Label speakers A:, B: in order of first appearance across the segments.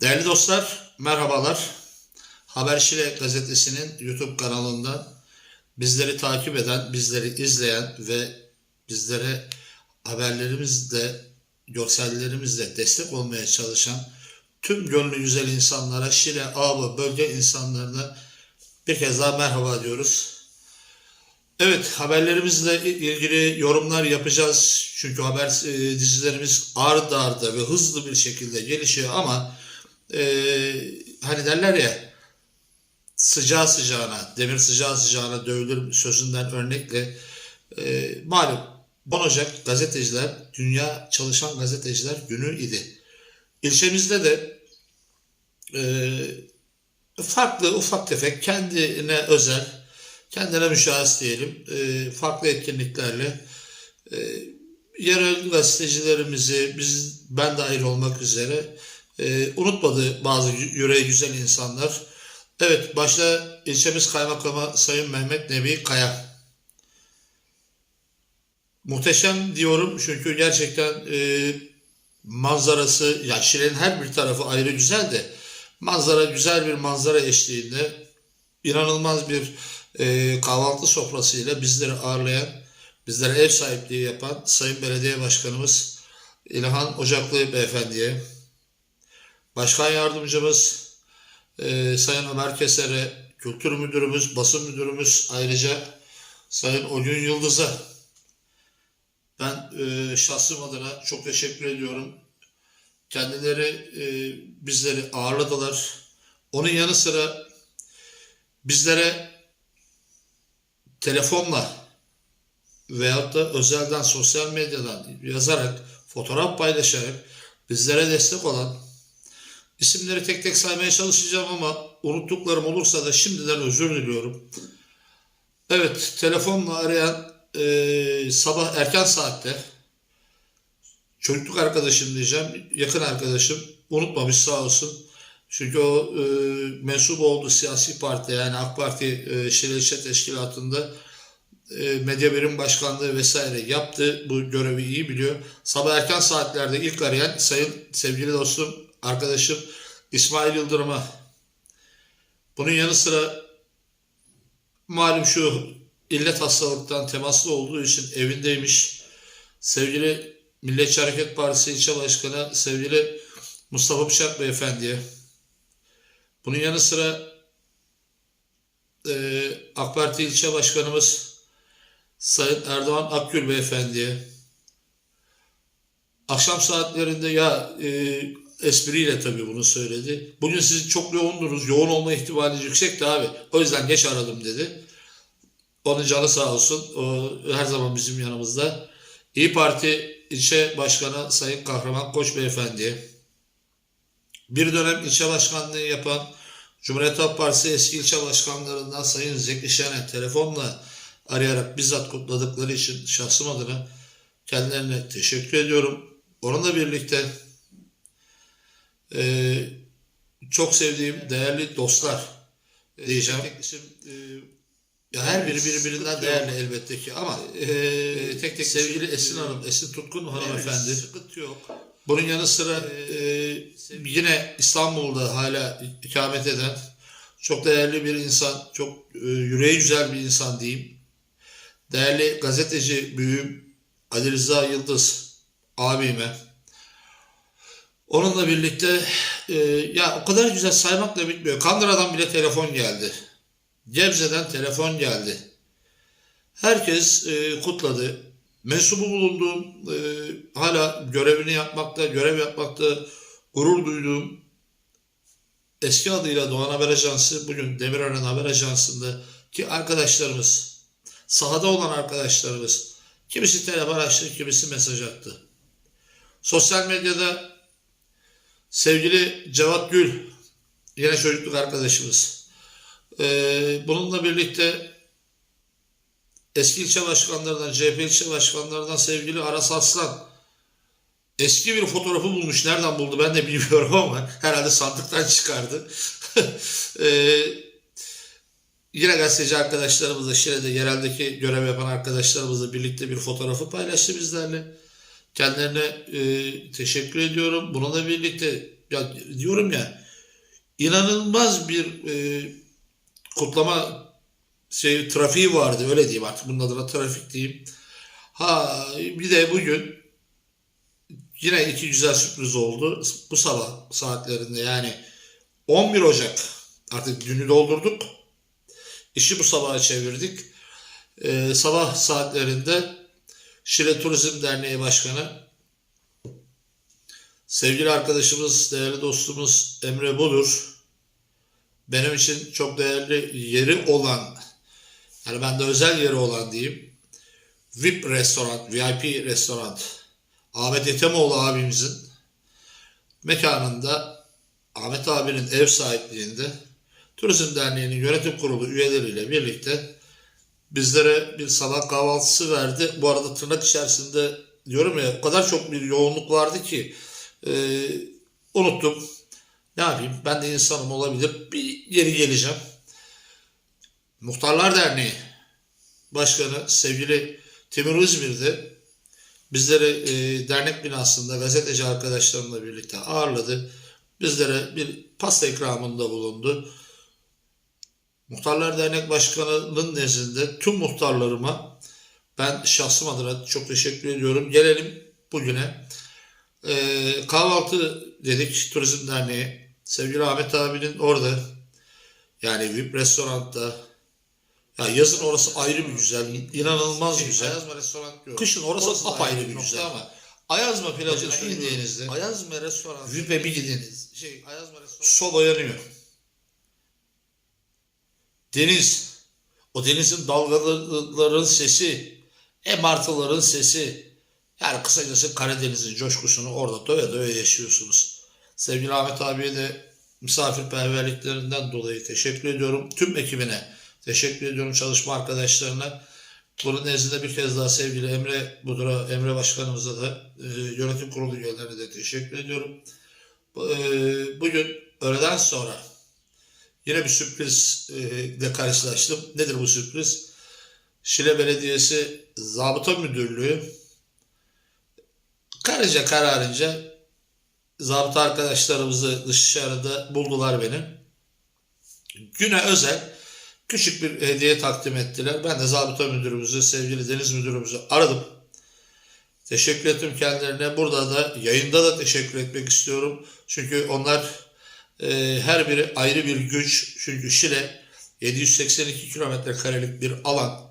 A: Değerli dostlar, merhabalar. Haberşile gazetesinin YouTube kanalından bizleri takip eden, bizleri izleyen ve bizlere haberlerimizle, görsellerimizle destek olmaya çalışan tüm gönlü güzel insanlara, Şile, Ağlı bölge insanlarına bir kez daha merhaba diyoruz. Evet, haberlerimizle ilgili yorumlar yapacağız. Çünkü haber e, dizilerimiz ard arda ve hızlı bir şekilde gelişiyor ama e, hani derler ya sıcağı sıcağına, demir sıcağı sıcağına dövülür sözünden örnekle e, malum 10 Ocak gazeteciler, Dünya Çalışan Gazeteciler Günü idi. İlçemizde de e, farklı ufak tefek kendine özel, kendine müşahis diyelim, e, farklı etkinliklerle e, yerel gazetecilerimizi, biz ben dahil olmak üzere e, unutmadı bazı yüreği güzel insanlar. Evet, başta ilçemiz kaymakamı Sayın Mehmet Nebi Kaya. Muhteşem diyorum çünkü gerçekten e, manzarası, ya Şile'nin her bir tarafı ayrı güzel de manzara güzel bir manzara eşliğinde inanılmaz bir e, kahvaltı sofrasıyla bizleri ağırlayan, bizlere ev sahipliği yapan Sayın Belediye Başkanımız İlhan Ocaklı Beyefendi'ye, Başkan Yardımcımız e, Sayın Ömer Keser'e, Kültür Müdürümüz, Basın Müdürümüz ayrıca Sayın Ogün Yıldız'a ben e, şahsım adına çok teşekkür ediyorum. Kendileri e, bizleri ağırladılar. Onun yanı sıra bizlere telefonla veyahut da özelden sosyal medyadan yazarak, fotoğraf paylaşarak bizlere destek olan isimleri tek tek saymaya çalışacağım ama unuttuklarım olursa da şimdiden özür diliyorum. Evet, telefonla arayan e, sabah erken saatte çocukluk arkadaşım diyeceğim, yakın arkadaşım unutmamış sağ olsun. Çünkü o e, mensup olduğu siyasi parti yani AK Parti e, Şile İlçe Teşkilatı'nda e, medya birim başkanlığı vesaire yaptı. Bu görevi iyi biliyor. Sabah erken saatlerde ilk arayan sayın sevgili dostum, arkadaşım İsmail Yıldırım'a. Bunun yanı sıra malum şu illet hastalıktan temaslı olduğu için evindeymiş. Sevgili Milliyetçi Hareket Partisi ilçe başkanı sevgili Mustafa Bıçak Beyefendi'ye. Bunun yanı sıra e, AK Parti ilçe başkanımız Sayın Erdoğan Akgül Beyefendi'ye. Akşam saatlerinde ya e, espriyle tabii bunu söyledi. Bugün siz çok yoğundunuz. Yoğun olma ihtimali yüksekti abi. O yüzden geç aradım dedi. Onun canı sağ olsun. O her zaman bizim yanımızda. İyi Parti ilçe başkanı Sayın Kahraman Koç Beyefendi. Bir dönem ilçe başkanlığı yapan Cumhuriyet Halk Partisi eski ilçe başkanlarından Sayın Zeki Şen'e telefonla arayarak bizzat kutladıkları için şahsım adına kendilerine teşekkür ediyorum. Onunla birlikte e, çok sevdiğim değerli dostlar diyeceğim. E, ya her biri birbirinden değerli elbette ki ama e, tek tek sevgili Esin Hanım, Esin Tutkun hanımefendi. Sıkıntı yok. Bunun yanı sıra e, yine İstanbul'da hala ikamet eden çok değerli bir insan, çok e, yüreği güzel bir insan diyeyim. Değerli gazeteci büyüğüm Ali Rıza Yıldız abime. Onunla birlikte e, ya o kadar güzel saymakla bitmiyor. Kandıra'dan bile telefon geldi. Gebze'den telefon geldi. Herkes e, kutladı. Mensubu bulunduğum, e, hala görevini yapmakta, görev yapmakta gurur duyduğum eski adıyla Doğan Haber Ajansı, bugün Demirören Haber Ajansı'nda ki arkadaşlarımız, sahada olan arkadaşlarımız, kimisi telefon açtı, kimisi mesaj attı. Sosyal medyada sevgili Cevat Gül, yine çocukluk arkadaşımız, ee, bununla birlikte eski ilçe başkanlarından, CHP ilçe başkanlarından sevgili Aras Aslan eski bir fotoğrafı bulmuş. Nereden buldu ben de bilmiyorum ama herhalde sandıktan çıkardı. ee, yine gazeteci arkadaşlarımızla, Şile'de yereldeki görev yapan arkadaşlarımızla birlikte bir fotoğrafı paylaştı bizlerle. Kendilerine e, teşekkür ediyorum. Bununla birlikte ya diyorum ya inanılmaz bir e, kutlama şey trafiği vardı öyle diyeyim artık bunun adına trafik diyeyim. Ha bir de bugün yine iki güzel sürpriz oldu. Bu sabah saatlerinde yani 11 Ocak artık günü doldurduk. İşi bu sabaha çevirdik. Ee, sabah saatlerinde Şile Turizm Derneği Başkanı. Sevgili arkadaşımız, değerli dostumuz Emre Bulur. Benim için çok değerli yeri olan yani bende özel yeri olan diyeyim VIP restoran, VIP restoran. Ahmet Yetemoğlu abimizin mekanında Ahmet abinin ev sahipliğinde Turizm Derneği'nin yönetim kurulu üyeleriyle birlikte bizlere bir sabah kahvaltısı verdi. Bu arada tırnak içerisinde diyorum ya o kadar çok bir yoğunluk vardı ki e, unuttum. Ne yapayım? Ben de insanım olabilir. Bir yeri geleceğim. Muhtarlar Derneği Başkanı sevgili Timur İzmir'de bizleri e, dernek binasında gazeteci arkadaşlarımla birlikte ağırladı. Bizlere bir pasta ikramında bulundu. Muhtarlar Dernek Başkanı'nın nezdinde tüm muhtarlarıma ben şahsım adına çok teşekkür ediyorum. Gelelim bugüne. Ee, kahvaltı dedik Turizm Derneği. Sevgili Ahmet abinin orada yani VIP restoranda ya yazın orası ayrı bir güzel, inanılmaz güzel.
B: Ayazma restoran diyorum.
A: Kışın orası,
B: Orası da
A: apayrı
B: ayrı
A: bir güzel ama Ayazma plajına indiğinizde.
B: Ayazma restoran.
A: VIP'e bir gidiniz.
B: Şey Ayazma restoran.
A: Soba yanıyor. Deniz. O denizin dalgaların sesi. E martıların sesi. Yani kısacası Karadeniz'in coşkusunu orada doya doya yaşıyorsunuz. Sevgili Ahmet abiye de misafirperverliklerinden dolayı teşekkür ediyorum. Tüm ekibine teşekkür ediyorum çalışma arkadaşlarına. Bunun nezdinde bir kez daha sevgili Emre Budur'a, Emre Başkanımıza da e, yönetim kurulu üyelerine de teşekkür ediyorum. E, bugün öğleden sonra yine bir sürprizle karşılaştım. Nedir bu sürpriz? Şile Belediyesi Zabıta Müdürlüğü karıca kararınca zabıta arkadaşlarımızı dışarıda buldular beni. Güne özel küçük bir hediye takdim ettiler. Ben de zabıta müdürümüzü, sevgili deniz müdürümüzü aradım. Teşekkür ettim kendilerine. Burada da yayında da teşekkür etmek istiyorum. Çünkü onlar e, her biri ayrı bir güç. Çünkü Şile 782 kilometre karelik bir alan.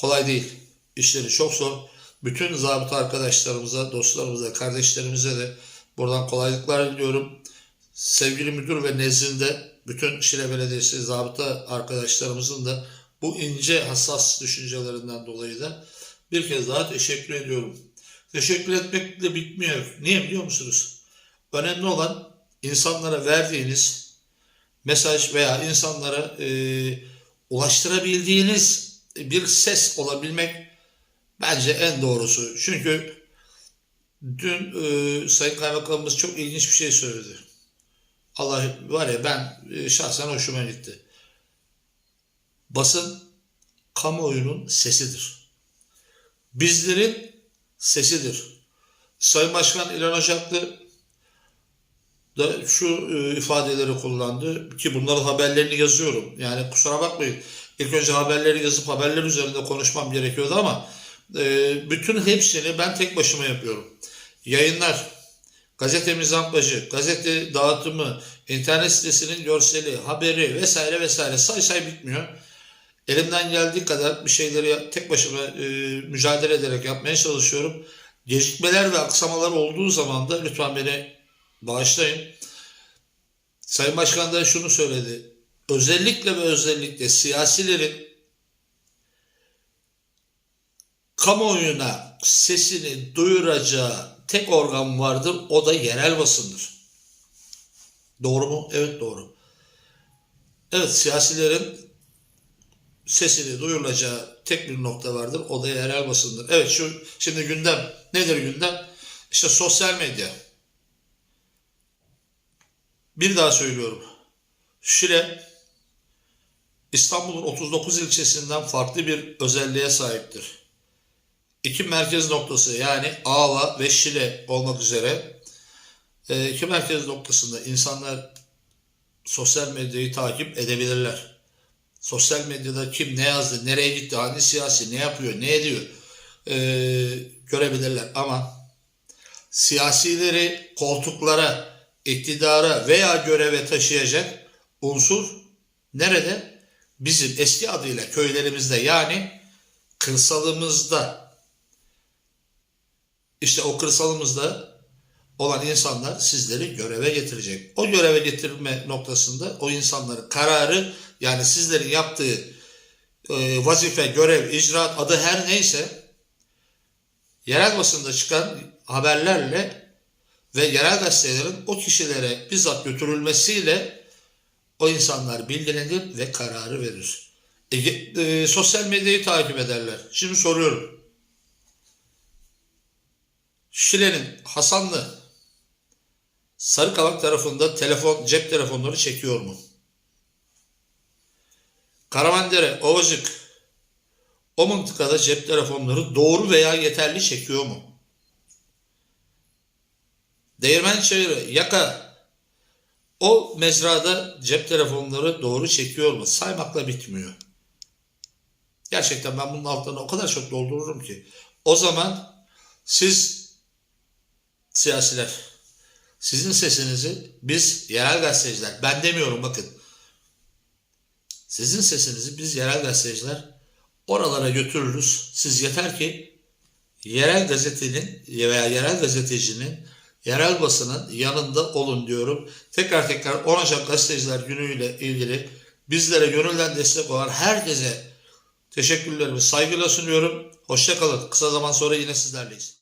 A: Kolay değil. İşleri çok zor. Bütün zabıta arkadaşlarımıza, dostlarımıza, kardeşlerimize de buradan kolaylıklar diliyorum. Sevgili müdür ve nezdinde bütün Şile Belediyesi zabıta arkadaşlarımızın da bu ince hassas düşüncelerinden dolayı da bir kez daha teşekkür ediyorum. Teşekkür etmekle bitmiyor. Niye biliyor musunuz? Önemli olan insanlara verdiğiniz mesaj veya insanlara e, ulaştırabildiğiniz bir ses olabilmek bence en doğrusu. Çünkü dün e, Sayın Kaymakamımız çok ilginç bir şey söyledi. Allah var ya ben e, şahsen hoşuma gitti. Basın kamuoyunun sesidir. Bizlerin sesidir. Sayın Başkan İlhan Ocaklı da şu e, ifadeleri kullandı ki bunların haberlerini yazıyorum. Yani kusura bakmayın. İlk önce haberleri yazıp haberler üzerinde konuşmam gerekiyordu ama e, bütün hepsini ben tek başıma yapıyorum. Yayınlar, gazete mizampajı, gazete dağıtımı, internet sitesinin görseli, haberi vesaire vesaire say say bitmiyor. Elimden geldiği kadar bir şeyleri tek başıma e, mücadele ederek yapmaya çalışıyorum. Gecikmeler ve aksamalar olduğu zaman da lütfen beni bağışlayın. Sayın Başkan da şunu söyledi. Özellikle ve özellikle siyasilerin kamuoyuna sesini duyuracağı tek organ vardır. O da yerel basındır. Doğru mu? Evet doğru. Evet siyasilerin sesini duyurulacağı tek bir nokta vardır. O da yerel basındır. Evet şu şimdi gündem nedir gündem? İşte sosyal medya. Bir daha söylüyorum. Şile İstanbul'un 39 ilçesinden farklı bir özelliğe sahiptir. İki merkez noktası yani Ağla ve Şile olmak üzere e, iki merkez noktasında insanlar sosyal medyayı takip edebilirler. Sosyal medyada kim ne yazdı, nereye gitti, hangi siyasi ne yapıyor, ne ediyor e, görebilirler. Ama siyasileri koltuklara, iktidara veya göreve taşıyacak unsur nerede? Bizim eski adıyla köylerimizde yani kırsalımızda. İşte o kırsalımızda olan insanlar sizleri göreve getirecek. O göreve getirme noktasında o insanların kararı yani sizlerin yaptığı e, vazife, görev, icraat adı her neyse yerel basında çıkan haberlerle ve yerel gazetelerin o kişilere bizzat götürülmesiyle o insanlar bilgilenir ve kararı verir. E, e, sosyal medyayı takip ederler. Şimdi soruyorum. Şile'nin Hasanlı Sarıkavak tarafında telefon, cep telefonları çekiyor mu? Karamandere, Ovacık o mıntıkada cep telefonları doğru veya yeterli çekiyor mu? Değirmen Çayırı, Yaka o mezrada cep telefonları doğru çekiyor mu? Saymakla bitmiyor. Gerçekten ben bunun altlarına o kadar çok doldururum ki. O zaman siz siyasiler, sizin sesinizi biz yerel gazeteciler, ben demiyorum bakın. Sizin sesinizi biz yerel gazeteciler oralara götürürüz. Siz yeter ki yerel gazetenin veya yerel gazetecinin, yerel basının yanında olun diyorum. Tekrar tekrar 10 Ocak Gazeteciler Günü'yle ilgili bizlere gönülden destek olan herkese teşekkürlerimi saygıyla sunuyorum. Hoşçakalın. Kısa zaman sonra yine sizlerleyiz.